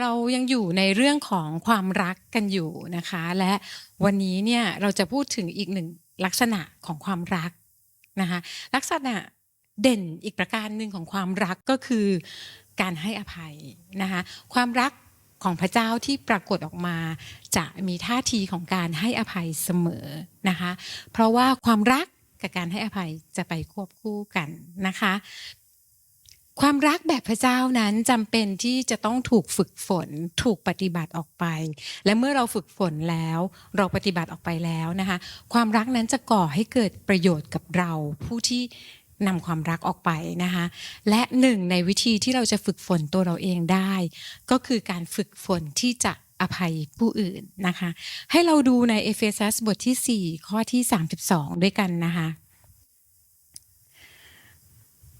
เรายังอยู่ในเรื่องของความรักกันอยู่นะคะ และวันนี้เนี่ยเราจะพูดถึงอีกหนึ่งลักษณะของความรักนะคะลักษณะเด่นอีกประการหนึ่งของความรักก็คือการให้อภัยนะคะความรักของพระเจ้าที่ปรากฏออกมา จะมีท่าทีของการให้อภัยเสมอนะคะ เพราะว่าความรักกับการให้อภัยจะไปควบคู่กันนะคะ ความรักแบบพระเจ้านั้นจำเป็นที่จะต้องถูกฝึกฝน ถูกปฏิบัติออกไป และเมื่อเราฝึกฝนแล้ว เราปฏิบัติออกไปแล้วนะคะ ความรักนั้นจะก่อให้เกิดประโยชน์กับเราผู้ที่นำความรักออกไปนะคะและหนึ่งในวิธีที่เราจะฝึกฝนตัวเราเองได้ ก็คือการฝึกฝนที่จะอภัยผู้อื่นนะคะ ให้เราดูในเอเฟซัสบทที่ 4 ข้อที่ 32 ด้วยกันนะคะ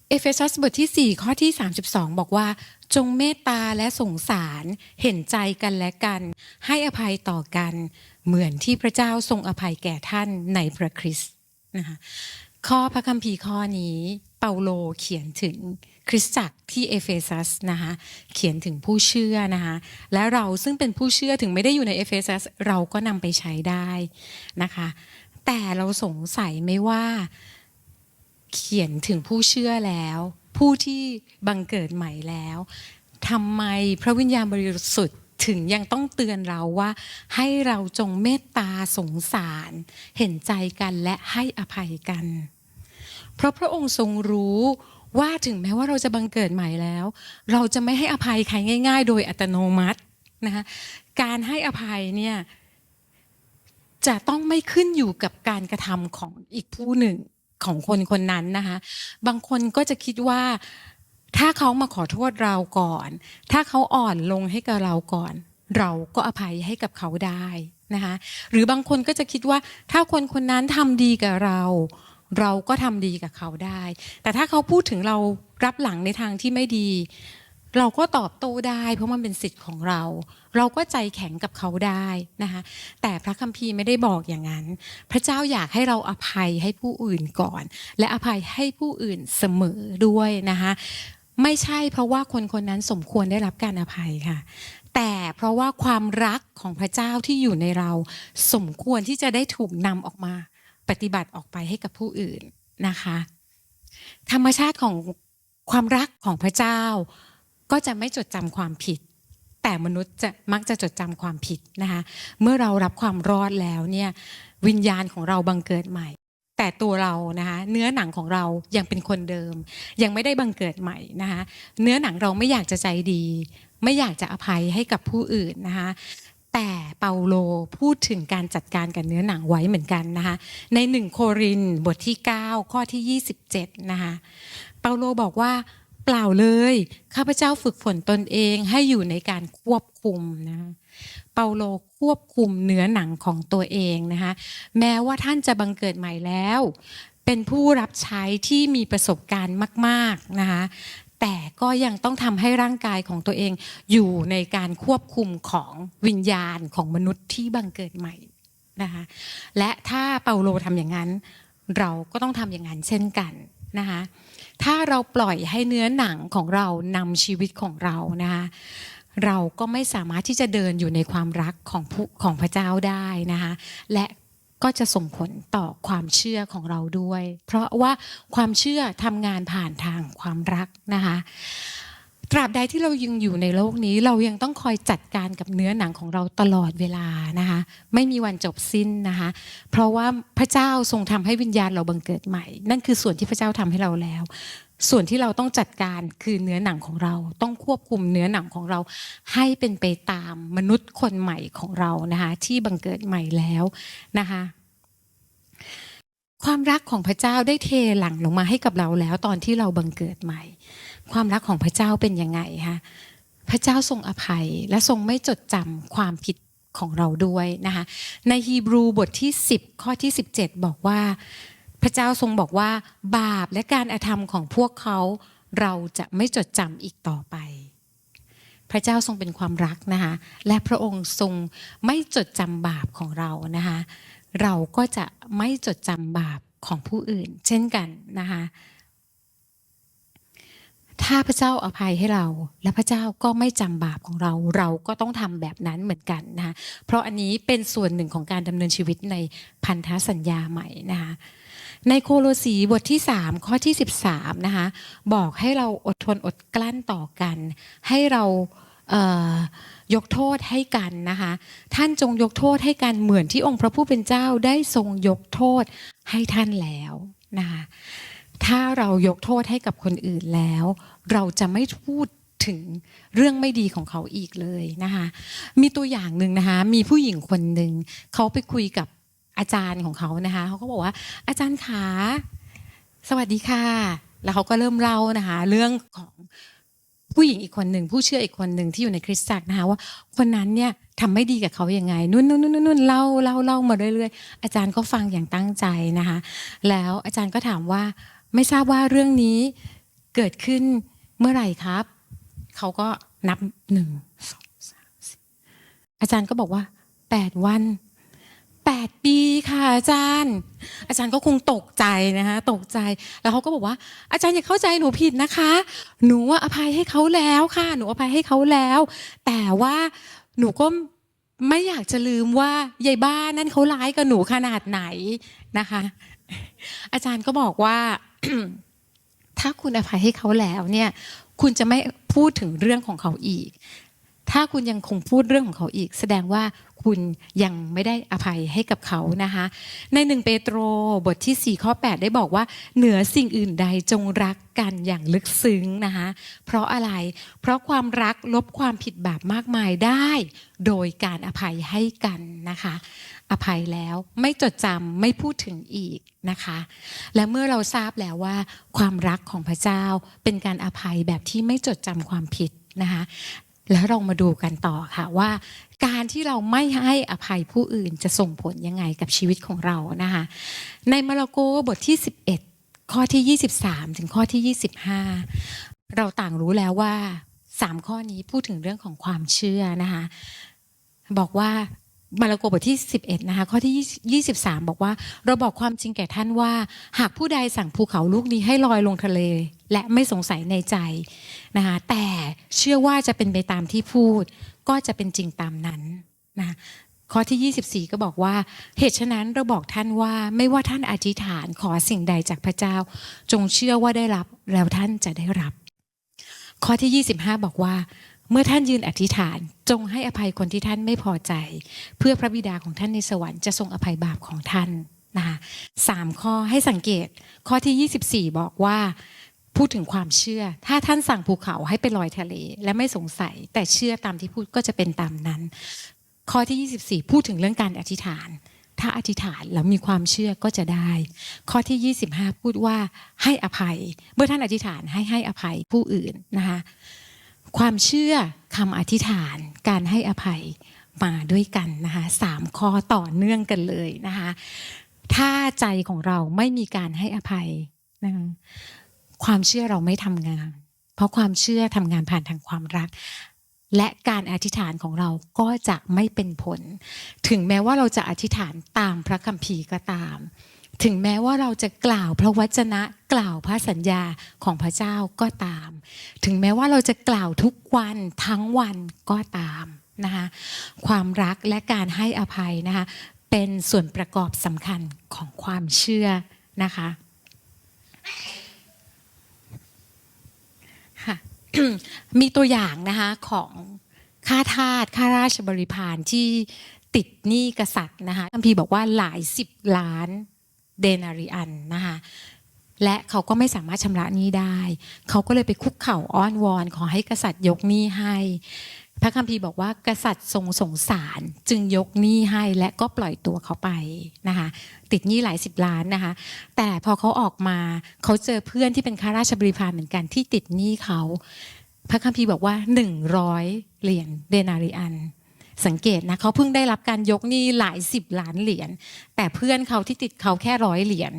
เอเฟซัสบทที่ 4 ข้อที่ 32 บอกว่า จงเมตตาและสงสารเห็นใจกันและกัน ให้อภัยต่อกัน เหมือนที่พระเจ้าทรงอภัยแก่ท่านในพระคริสต์นะคะข้อพระคัมภีร์ข้อนี้เปาโลเขียนถึงคริสตจักรที่เอเฟซัสนะคะเขียนถึงผู้เชื่อนะคะและเราซึ่งเป็นผู้เชื่อถึงไม่ได้อยู่ในเอเฟซัสเราก็นำไปใช้ได้นะคะแต่เราสงสัยไหมว่า เขียนถึงผู้เชื่อแล้ว ผู้ที่บังเกิดใหม่แล้วทำไมพระวิญญาณบริสุทธิ์ถึงยังต้องเตือนเราว่า ให้เราจงเมตตาสงสาร เห็นใจกันและให้อภัยกัน เพราะพระองค์ทรงรู้ว่าถึงแม้ว่าเราจะบังเกิดใหม่แล้ว เราจะไม่ให้อภัยใครง่าย ๆ โดยอัตโนมัตินะคะการให้อภัยเนี่ยจะต้องไม่ขึ้นอยู่กับการกระทำของอีกผู้หนึ่ง ของคนคนนั้นนะคะ บางคนก็จะคิดว่า ถ้าเขามาขอโทษเราก่อน ถ้าเขาอ่อนลงให้กับเราก่อน เราก็อภัยให้กับเขาได้นะคะหรือบางคนก็จะคิดว่าถ้าคนคนนั้นทำดีกับเรา เราก็ทำดีกับเขาได้ แต่ถ้าเขาพูดถึงเรารับหลังในทางที่ไม่ดี เราก็ตอบโต้ได้ เพราะมันเป็นสิทธิ์ของเรา เราก็ใจแข็งกับเขาได้นะคะแต่พระคัมภีร์ไม่ได้บอกอย่างนั้น พระเจ้าอยากให้เราอภัยให้ผู้อื่นก่อน และอภัยให้ผู้อื่นเสมอด้วยนะคะไม่ใช่เพราะว่าคนคนนั้นสมควรได้รับการอภัยค่ะ แต่เพราะว่าความรักของพระเจ้าที่อยู่ในเรา สมควรที่จะได้ถูกนำออกมาปฏิบัติออกไปให้กับผู้อื่นนะคะ ธรรมชาติของความรักของพระเจ้า ก็จะไม่จดจำความผิด แต่มนุษย์จะมักจะจดจำความผิดนะคะเมื่อเรารับความรอดแล้วเนี่ยวิญญาณของเราบังเกิดใหม่ แต่ตัวเรานะคะเนื้อหนังของเรายังเป็นคนเดิม ยังไม่ได้บังเกิดใหม่นะคะเนื้อหนังเราไม่อยากจะใจดี ไม่อยากจะอภัยให้กับผู้อื่นนะคะแต่เปาโลพูดถึงการจัดการกับเนื้อหนังไว้เหมือนกันนะคะในหนึ่งโครินบทที่ 9 ข้อที่ 27นะคะเปาโลบอกว่า ปล่าเลย ข้าพเจ้าฝึกฝนตนเองให้อยู่ในการควบคุมนะเปาโลควบคุมเนื้อหนังของตัวเองนะคะแม้ว่าท่านจะบังเกิดใหม่แล้ว เป็นผู้รับใช้ที่มีประสบการณ์มาก ๆนะคะแต่ก็ยังต้องทำให้ร่างกายของตัวเองอยู่ในการควบคุมของวิญญาณของมนุษย์ที่บังเกิดใหม่นะคะและถ้าเปาโลทำอย่างนั้น เราก็ต้องทำอย่างนั้นเช่นกัน นะคะถ้าเราปล่อยให้เนื้อหนังของเรานำชีวิตของเรานะคะเราก็ไม่สามารถที่จะเดินอยู่ในความรักของผู้ของพระเจ้าได้นะคะและก็จะส่งผลต่อความเชื่อของเราด้วย เพราะว่าความเชื่อทำงานผ่านทางความรักนะคะ ตราบใดที่เรายังอยู่ในโลกนี้ เรายังต้องคอยจัดการกับเนื้อหนังของเราตลอดเวลานะคะไม่มีวันจบสิ้นนะคะเพราะว่าพระเจ้าทรงทำให้วิญญาณเราบังเกิดใหม่ นั่นคือส่วนที่พระเจ้าทำให้เราแล้ว ส่วนที่เราต้องจัดการคือเนื้อหนังของเรา ต้องควบคุมเนื้อหนังของเรา ให้เป็นไปตามมนุษย์คนใหม่ของเรานะคะที่บังเกิดใหม่แล้วนะคะความรักของพระเจ้าได้เทหลั่งลงมาให้กับเราแล้วตอนที่เราบังเกิดใหม่ ความรักของพระเจ้าเป็นยังไงคะพระเจ้าทรงอภัยและทรงไม่จดจำความผิดของเราด้วยนะคะในฮีบรูบทที่ 10 ข้อที่ 17 บอกว่า พระเจ้าทรงบอกว่าบาปและการอาธรรมของพวกเขาเราจะไม่จดจำอีกต่อไป พระเจ้าทรงเป็นความรักนะคะและพระองค์ทรงไม่จดจำบาปของเรานะคะเราก็จะไม่จดจำบาปของผู้อื่น เช่นกันนะคะ ถ้าพระเจ้าอภัยให้เรา และพระเจ้าก็ไม่จำบาปของเรา เราก็ต้องทำแบบนั้นเหมือนกันนะคะเพราะอันนี้เป็นส่วนหนึ่งของการดำเนินชีวิตในพันธสัญญาใหม่นะคะในโคโลสีบทที่ 3 ข้อที่ 13นะคะบอกให้เราอดทนอดกลั้นต่อกัน ให้เรายกโทษให้กันนะคะท่านจงยกโทษให้กันเหมือนที่องค์พระผู้เป็นเจ้าได้ทรงยกโทษให้ท่านแล้วนะคะ ถ้าเรายกโทษให้กับคนอื่นแล้ว เราจะไม่พูดถึงเรื่องไม่ดีของเขาอีกเลยนะคะมีตัวอย่างหนึ่งนะคะมีผู้หญิงคนหนึ่งเขาไปคุยกับอาจารย์ของเขานะคะเขาก็บอกว่า อาจารย์ขาสวัสดีค่ะ แล้วเขาก็เริ่มเล่านะคะเรื่องของผู้หญิงอีกคนหนึ่งผู้เชื่ออีกคนหนึ่งที่อยู่ในคริสตจักรนะคะว่า คนนั้นเนี่ยทำไม่ดีกับเขายังไงนู่นนู่นนู่นนู่นเล่าเล่าเล่ามาเรื่อยๆอาจารย์ก็ฟังอย่างตั้งใจนะคะแล้วอาจารย์ก็ถามว่า ไม่ทราบว่าเรื่องนี้เกิดขึ้นเมื่อไหร่ครับ เขาก็นับหนึ่งสองสามสี่อาจารย์ก็บอกว่าแปดวันแปดปีค่ะอาจารย์ อาจารย์ก็คงตกใจนะคะตกใจแล้วเขาก็บอกว่า อาจารย์อย่าเข้าใจหนูผิดนะคะ หนูว่าอภัยให้เขาแล้วค่ะ หนูอภัยให้เขาแล้ว แต่ว่าหนูก็ไม่อยากจะลืมว่ายายบ้านนั่นเขาร้ายกับหนูขนาดไหนนะคะ อาจารย์ก็บอกว่า ถ้าคุณอภัยให้เขาแล้วเนี่ยคุณจะไม่พูดถึงเรื่องของเขาอีก ถ้าคุณยังคงพูดเรื่องของเขาอีก แสดงว่าคุณยังไม่ได้อภัยให้กับเขานะคะ ในหนึ่งเปโตรบทที่ 4 ข้อ 8 ได้บอกว่า เหนือสิ่งอื่นใดจงรักกันอย่างลึกซึ้งนะคะ เพราะอะไร เพราะความรักลบความผิดบาปมากมายได้ โดยการอภัยให้กันนะคะ อภัยแล้ว ไม่จดจำไม่พูดถึงอีกนะคะ และเมื่อเราทราบแล้วว่า ความรักของพระเจ้าเป็นการอภัยแบบที่ไม่จดจำความผิดนะคะแล้วเรามาดูกันต่อค่ะว่าการที่เราไม่ให้อภัยผู้อื่นจะส่งผลยังไงกับชีวิตของเรานะคะในมาระโกบทที่ 11 ข้อที่ 23 ถึงข้อที่ 25 เราต่างรู้แล้วว่า 3 ข้อนี้พูดถึงเรื่องของความเชื่อนะคะบอกว่า มาระโกบทที่ 11 นะคะ ข้อที่ 23 บอกว่า เราบอกความจริงแก่ท่านว่า หากผู้ใดสั่งภูเขาลูกนี้ให้ลอยลงทะเล และไม่สงสัยในใจนะคะแต่เชื่อว่าจะเป็นไปตามที่พูด ก็จะเป็นจริงตามนั้นนะข้อที่ 24 ก็บอกว่า เหตุฉะนั้นเราบอกท่านว่าไม่ว่าท่านอธิษฐานขอสิ่งใดจากพระเจ้า จงเชื่อว่าได้รับแล้วท่านจะได้รับ ข้อที่ 25 บอกว่า เมื่อท่านยืนอธิษฐานจงให้อภัยคนที่ท่านไม่พอใจ เพื่อพระบิดาของท่านในสวรรค์จะทรงอภัยบาปของท่านนะคะสามข้อให้สังเกตข้อที่ 24 บอกว่า พูดถึงความเชื่อ ถ้าท่านสั่งภูเขาให้ไปลอยทะเล และไม่สงสัยแต่เชื่อตามที่พูดก็จะเป็นตามนั้น ข้อที่ 24 พูดถึงเรื่องการอธิษฐาน ถ้าอธิษฐานแล้วมีความเชื่อก็จะได้ ข้อที่ 25 พูดว่าให้อภัย เมื่อท่านอธิษฐานให้ให้อภัยผู้อื่นนะคะ ความเชื่อคำอธิษฐานการให้อภัยมาด้วยกันนะคะสามข้อต่อเนื่องกันเลยนะคะถ้าใจของเราไม่มีการให้อภัยนะคะความเชื่อเราไม่ทำงาน เพราะความเชื่อทำงานผ่านทางความรัก และการอธิษฐานของเราก็จะไม่เป็นผล ถึงแม้ว่าเราจะอธิษฐานตามพระคัมภีร์ก็ตาม ถึงแม้ว่าเราจะกล่าวพระวจนะกล่าวพระสัญญาของพระเจ้าก็ตาม ถึงแม้ว่าเราจะกล่าวทุกวันทั้งวันก็ตามนะคะความรักและการให้อภัยนะคะเป็นส่วนประกอบสำคัญของความเชื่อนะคะค่ะมีตัวอย่างนะคะของข้าทาสข้าราชบริพารที่ติดหนี้กษัตริย์นะคะคัมภีร์บอกว่าหลายสิบล้าน เดนาริอันนะคะและเขาก็ไม่สามารถชำระหนี้ได้ เขาก็เลยไปคุกเข่าอ้อนวอน ขอให้กษัตริย์ยกหนี้ให้ พระคัมภีร์บอกว่ากษัตริย์ทรงสงสารจึงยกหนี้ให้และก็ปล่อยตัวเขาไปนะคะติดหนี้หลายสิบล้านนะคะ แต่พอเขาออกมาเขาเจอเพื่อนที่เป็นข้าราชบริพารเหมือนกันที่ติดหนี้เขา พระคัมภีร์บอกว่าหนึ่งร้อยเหรียญเดนาริอัน สังเกตนะเขาเพิ่งได้รับการยกหนี้หลายสิบล้านเหรียญแต่เพื่อนเขาที่ติดเขาแค่ร้อยเหรียญ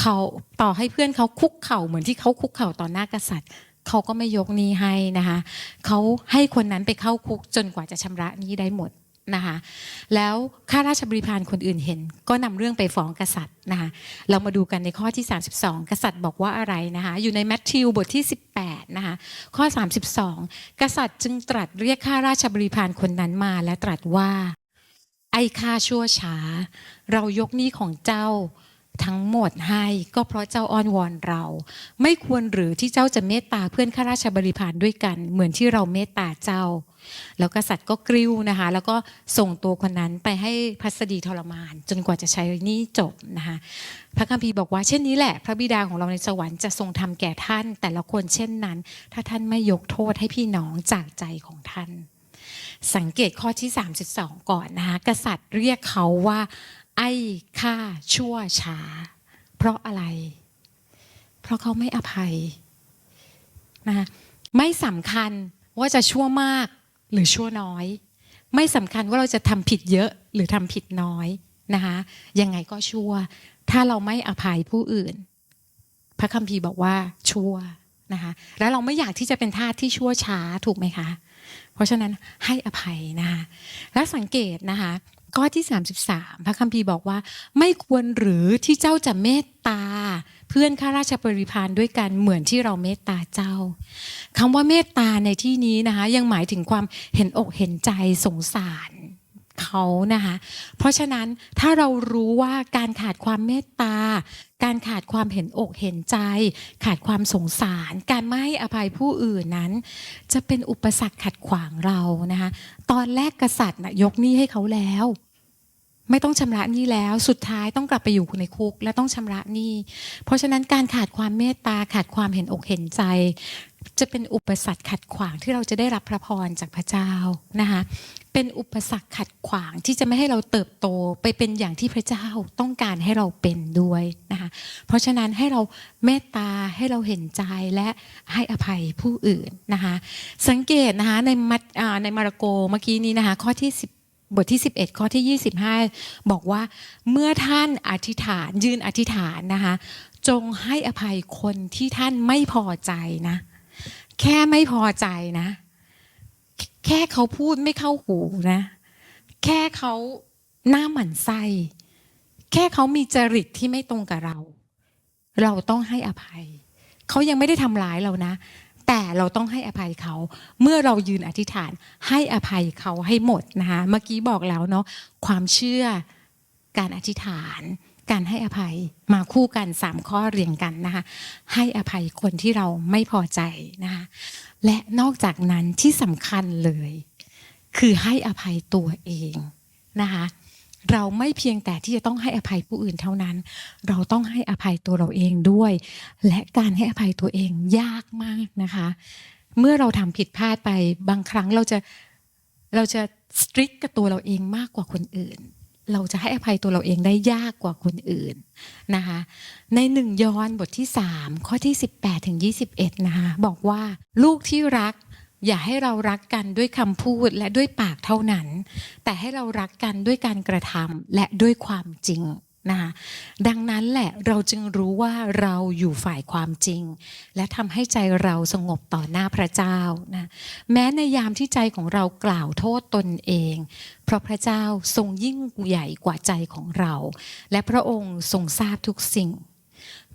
เขาต่อให้เพื่อนเขาคุกเข่าเหมือนที่เขาคุกเข่าต่อหน้ากษัตริย์เขาก็ไม่ยกหนี้ให้นะคะเขาให้คนนั้นไปเข้าคุกจนกว่าจะชำระหนี้ได้หมด นะคะแล้วข้าราชบริพารคนอื่นเห็น ก็นำเรื่องไปฟ้องกษัตริย์นะคะเรามาดูกันในข้อที่ 32 กษัตริย์บอกว่าอะไรนะคะอยู่ในแมทธิวบทที่ 18นะคะข้อ 32 กษัตริย์จึงตรัสเรียกข้าราชบริพารคนนั้นมาและตรัสว่า ไอ้ข้าชั่วช้า เรายกหนี้ของเจ้า ทั้งหมดให้ก็เพราะเจ้าอ้อนวอนเรา ไม่ควรหรือที่เจ้าจะเมตตาเพื่อนข้าราชบริพารด้วยกัน เหมือนที่เราเมตตาเจ้า แล้วกษัตริย์ก็กริ้วนะคะ แล้วก็ส่งตัวคนนั้นไปให้พัสดีทรมาน จนกว่าจะใช้นี้จบนะคะพระคัมภีร์บอกว่าเช่นนี้แหละ พระบิดาของเราในสวรรค์จะทรงทำแก่ท่าน แต่ละคนเช่นนั้น ถ้าท่านไม่ยกโทษให้พี่น้องจากใจของท่าน สังเกตข้อที่ 32 ก่อนนะคะกษัตริย์เรียกเขาว่า ไอ้ข้าชั่วช้า เพราะอะไร เพราะเขาไม่อภัยนะคะไม่สำคัญว่าจะชั่วมากหรือชั่วน้อย ไม่สำคัญว่าเราจะทำผิดเยอะหรือทำผิดน้อยนะคะยังไงก็ชั่ว ถ้าเราไม่อภัยผู้อื่น พระคัมภีร์บอกว่าชั่วนะคะแล้วเราไม่อยากที่จะเป็นทาสที่ชั่วช้าถูกไหมคะ เพราะฉะนั้นให้อภัยนะคะและสังเกตนะคะ ข้อที่ 33 พระคัมภีร์บอกว่า ไม่ควรหรือที่เจ้าจะเมตตา เพื่อนข้าราชบริพารด้วยกันเหมือนที่เราเมตตาเจ้าคำว่าเมตตาในที่นี้นะคะ ยังหมายถึงความเห็นอกเห็นใจสงสาร เขานะคะ เพราะฉะนั้นถ้าเรารู้ว่าการขาดความเมตตา การขาดความเห็นอกเห็นใจ ขาดความสงสาร การไม่อภัยผู้อื่นนั้น จะเป็นอุปสรรคขัดขวางเรานะคะ ตอนแรกกษัตริย์นะยกหนี้ให้เขาแล้ว ไม่ต้องชำระหนี้แล้ว สุดท้ายต้องกลับไปอยู่ในคุก และต้องชำระหนี้ เพราะฉะนั้นการขาดความเมตตาขาดความเห็นอกเห็นใจ จะเป็นอุปสรรคขัดขวางที่เราจะได้รับพระพรจากพระเจ้านะคะเป็นอุปสรรคขัดขวางที่จะไม่ให้เราเติบโตไปเป็นอย่างที่พระเจ้าต้องการให้เราเป็นด้วยนะคะเพราะฉะนั้นให้เราเมตตาให้เราเห็นใจและให้อภัยผู้อื่นนะคะสังเกตนะคะในมัทอ่าในมาระโกเมื่อกี้นี้นะคะข้อที่ 10บทที่ 11 ข้อที่ 25 บอกว่าเมื่อท่านอธิษฐานยืนอธิษฐานนะคะจงให้อภัยคนที่ท่านไม่พอใจนะ แค่ไม่พอใจนะ แค่เขาพูดไม่เข้าหูนะ แค่เขาหน้าหมันไส้แค่เขามีจริตที่ไม่ตรงกับเรา เราต้องให้อภัย เขายังไม่ได้ทำร้ายเรานะ แต่เราต้องให้อภัยเขา เมื่อเรายืนอธิษฐานให้อภัยเขาให้หมดนะคะ เมื่อกี้บอกแล้วเนาะความเชื่อการอธิษฐาน การให้อภัยมาคู่กันสามข้อเรียงกันนะคะให้อภัยคนที่เราไม่พอใจนะคะและนอกจากนั้นที่สำคัญเลย คือให้อภัยตัวเองนะคะเราไม่เพียงแต่ที่จะต้องให้อภัยผู้อื่นเท่านั้น เราต้องให้อภัยตัวเราเองด้วย และการให้อภัยตัวเองยากมากนะคะ เมื่อเราทำผิดพลาดไปบางครั้งเราจะเราจะสตริกกับตัวเราเองมากกว่าคนอื่น เราจะให้อภัยตัวเราเองได้ยากกว่าคนอื่นนะคะในหนึ่งย้อนบทที่ 3 ข้อที่ 18ถึง21นะคะบอกว่าลูกที่รักอย่าให้เรารักกันด้วยคำพูดและด้วยปากเท่านั้น แต่ให้เรารักกันด้วยการกระทำและด้วยความจริง นะคะดังนั้นแหละเราจึงรู้ว่าเราอยู่ฝ่ายความจริง และทำให้ใจเราสงบต่อหน้าพระเจ้านะแม้ในยามที่ใจของเรากล่าวโทษตนเอง เพราะพระเจ้าทรงยิ่งใหญ่กว่าใจของเรา และพระองค์ทรงทราบทุกสิ่ง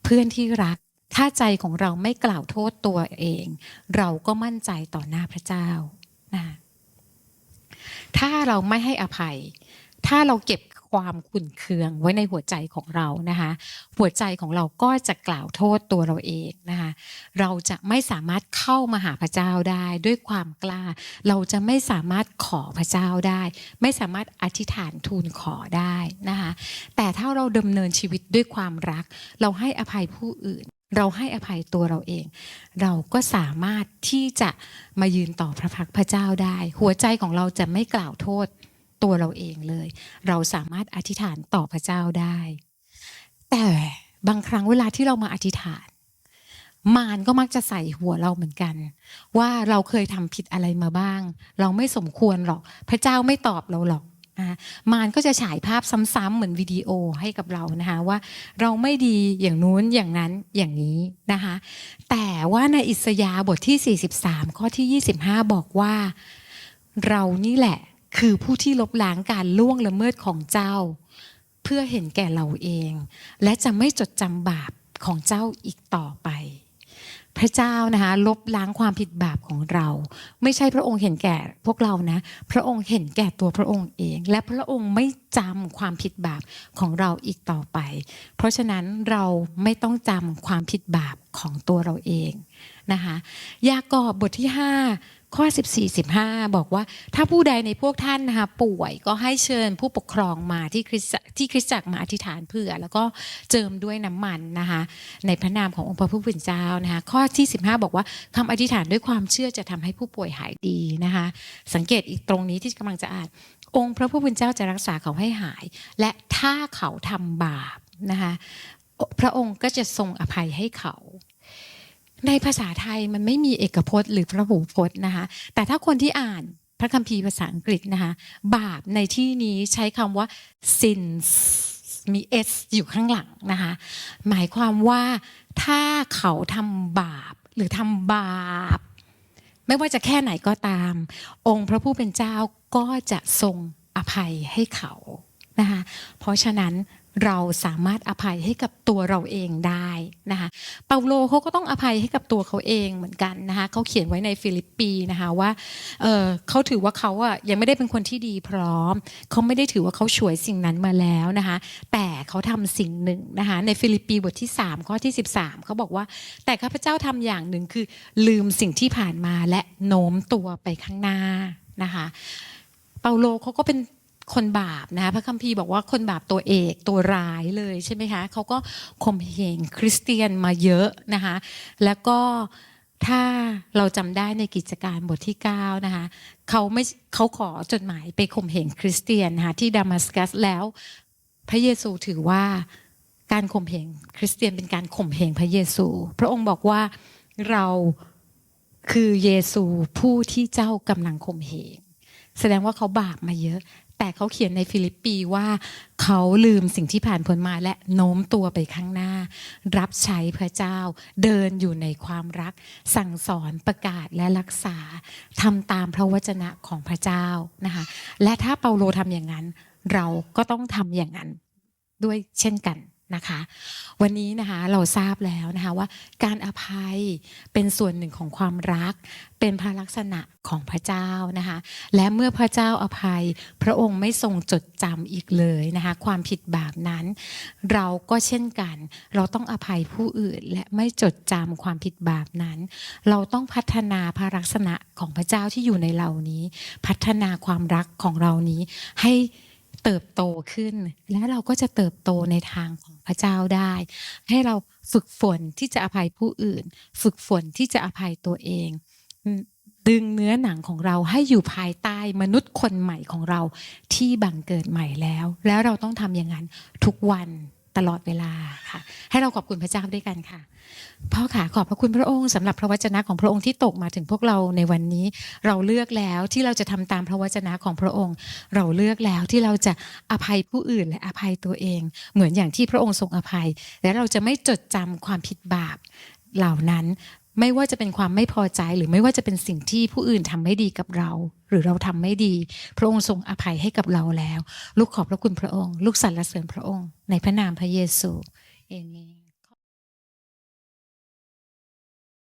เพื่อนที่รักถ้าใจของเราไม่กล่าวโทษตัวเอง เราก็มั่นใจต่อหน้าพระเจ้านะถ้าเราไม่ให้อภัย ถ้าเราเก็บ ความขุ่นเคืองไว้ในหัวใจของเรานะคะหัวใจของเราก็จะกล่าวโทษตัวเราเองนะคะเราจะไม่สามารถเข้ามาหาพระเจ้าได้ด้วยความกล้า เราจะไม่สามารถขอพระเจ้าได้ ไม่สามารถอธิษฐานทูลขอได้นะคะแต่ถ้าเราดำเนินชีวิตด้วยความรัก เราให้อภัยผู้อื่นเราให้อภัยตัวเราเอง เราก็สามารถที่จะมายืนต่อพระพักพระเจ้าได้ หัวใจของเราจะไม่กล่าวโทษ ตัวเราเองเลย เราสามารถอธิษฐานต่อพระเจ้าได้ แต่บางครั้งเวลาที่เรามาอธิษฐาน มารก็มักจะใส่หัวเราเหมือนกัน ว่าเราเคยทำผิดอะไรมาบ้าง เราไม่สมควรหรอก พระเจ้าไม่ตอบเราหรอกนะมารก็จะฉายภาพซ้ำๆเหมือนวิดีโอให้กับเรานะคะว่าเราไม่ดีอย่างนู้นอย่างนั้นอย่างนี้นะคะแต่ว่าในอิสยาห์บทที่ 43 ข้อที่ 25 บอกว่า เรานี่แหละ คือผู้ที่ลบล้างการล่วงละเมิดของเจ้า เพื่อเห็นแก่เราเอง และจะไม่จดจำบาปของเจ้าอีกต่อไป พระเจ้านะคะลบล้างความผิดบาปของเรา ไม่ใช่พระองค์เห็นแก่พวกเรานะ พระองค์เห็นแก่ตัวพระองค์เอง และพระองค์ไม่จำความผิดบาปของเราอีกต่อไป เพราะฉะนั้นเราไม่ต้องจำความผิดบาปของตัวเราเองนะคะยากอบบทที่ 5 ข้อ 14 15 บอกว่า ถ้าผู้ใดในพวกท่านนะคะป่วยก็ให้เชิญผู้ปกครองมาที่คริสตที่คริสตจักรมาอธิษฐานเผื่อ แล้วก็เจิมด้วยน้ำมันนะคะในพระนามขององค์พระผู้เป็นเจ้านะคะข้อที่ 15 บอกว่าคำอธิษฐานด้วยความเชื่อจะทำให้ผู้ป่วยหายดีนะคะสังเกตอีกตรงนี้ที่กำลังจะอ่านองค์พระผู้เป็นเจ้าจะรักษาเขาให้หาย และถ้าเขาทำบาปนะคะพระองค์ก็จะทรงอภัยให้เขา ในภาษาไทยมันไม่มีเอกพจน์หรือพระหูพจน์นะคะ แต่ถ้าคนที่อ่านพระคัมภีร์ภาษาอังกฤษนะคะ บาปในที่นี้ใช้คำว่า sins มี s อยู่ข้างหลังนะคะ หมายความว่าถ้าเขาทำบาปหรือทำบาป ไม่ว่าจะแค่ไหนก็ตาม องค์พระผู้เป็นเจ้าก็จะทรงอภัยให้เขานะคะเพราะฉะนั้น เราสามารถอภัยให้กับตัวเราเองได้นะคะเปาโลเขาก็ต้องอภัยให้กับตัวเขาเองเหมือนกันนะคะเขาเขียนไว้ในฟิลิปปีนะคะว่าเออเขาถือว่าเขาอะยังไม่ได้เป็นคนที่ดีพร้อม เขาไม่ได้ถือว่าเขาฉวยสิ่งนั้นมาแล้วนะคะแต่เขาทำสิ่งหนึ่งนะคะในฟิลิปปีบทที่3ข้อที่ 13เขาบอกว่า แต่ข้าพเจ้าทำอย่างหนึ่งคือลืมสิ่งที่ผ่านมาและโน้มตัวไปข้างหน้านะคะเปาโลเขาก็เป็น คนบาปนะคะพระคัมภีร์บอกว่าคนบาปตัวเอกตัวร้ายเลยใช่ไหมคะเขาก็ข่มเหงคริสเตียนมาเยอะนะคะแล้วก็ถ้าเราจำได้ในกิจการบทที่9นะคะเขาไม่เขาขอจดหมายไปข่มเหงคริสเตียนนะคะที่ดามัสกัสแล้วพระเยซูถือว่าการข่มเหงคริสเตียนเป็นการข่มเหงพระเยซู พระองค์บอกว่าเราคือเยซูผู้ที่เจ้ากำลังข่มเหงแสดงว่าเขาบาปมาเยอะ แต่เขาเขียนในฟิลิปปีว่าเขาลืมสิ่งที่ผ่านพ้นมาและโน้มตัวไปข้างหน้า รับใช้พระเจ้า เดินอยู่ในความรัก สั่งสอนประกาศและรักษาทำตามพระวจนะของพระเจ้านะคะและถ้าเปาโลทำอย่างนั้น เราก็ต้องทำอย่างนั้นด้วยเช่นกัน นะคะ วันนี้นะคะเราทราบแล้วนะคะว่าการอภัยเป็นส่วนหนึ่งของความรัก เป็นพระลักษณะของพระเจ้านะคะ และเมื่อพระเจ้าอภัย พระองค์ไม่ทรงจดจำอีกเลยนะคะความผิดบาปนั้น เราก็เช่นกัน เราต้องอภัยผู้อื่นและไม่จดจำความผิดบาปนั้น เราต้องพัฒนาพระลักษณะของพระเจ้าที่อยู่ในเรานี้ พัฒนาความรักของเรานี้ให้ เติบโตขึ้น และเราก็จะเติบโตในทางของพระเจ้าได้ ให้เราฝึกฝนที่จะอภัยผู้อื่น ฝึกฝนที่จะอภัยตัวเอง ดึงเนื้อหนังของเราให้อยู่ภายใต้มนุษย์คนใหม่ของเราที่บังเกิดใหม่แล้ว แล้วเราต้องทำอย่างนั้นทุกวัน ตลอดเวลาค่ะ ให้เราขอบคุณพระเจ้าด้วยกันค่ะพ่อค่ะขอบพระคุณพระองค์สำหรับพระวจนะของพระองค์ที่ตกมาถึงพวกเราในวันนี้ เราเลือกแล้วที่เราจะทำตามพระวจนะของพระองค์ เราเลือกแล้วที่เราจะอภัยผู้อื่นและอภัยตัวเอง เหมือนอย่างที่พระองค์ทรงอภัย และเราจะไม่จดจำความผิดบาปเหล่านั้น ไม่ว่าจะเป็นความไม่พอใจหรือไม่ว่าจะเป็นสิ่งที่ผู้อื่นทำไม่ดีกับเรา หรือเราทำไม่ดี พระองค์ทรงอภัยให้กับเราแล้ว ลูกขอบพระคุณพระองค์ ลูกสรรเสริญพระองค์ ในพระนามพระเยซูเอเมน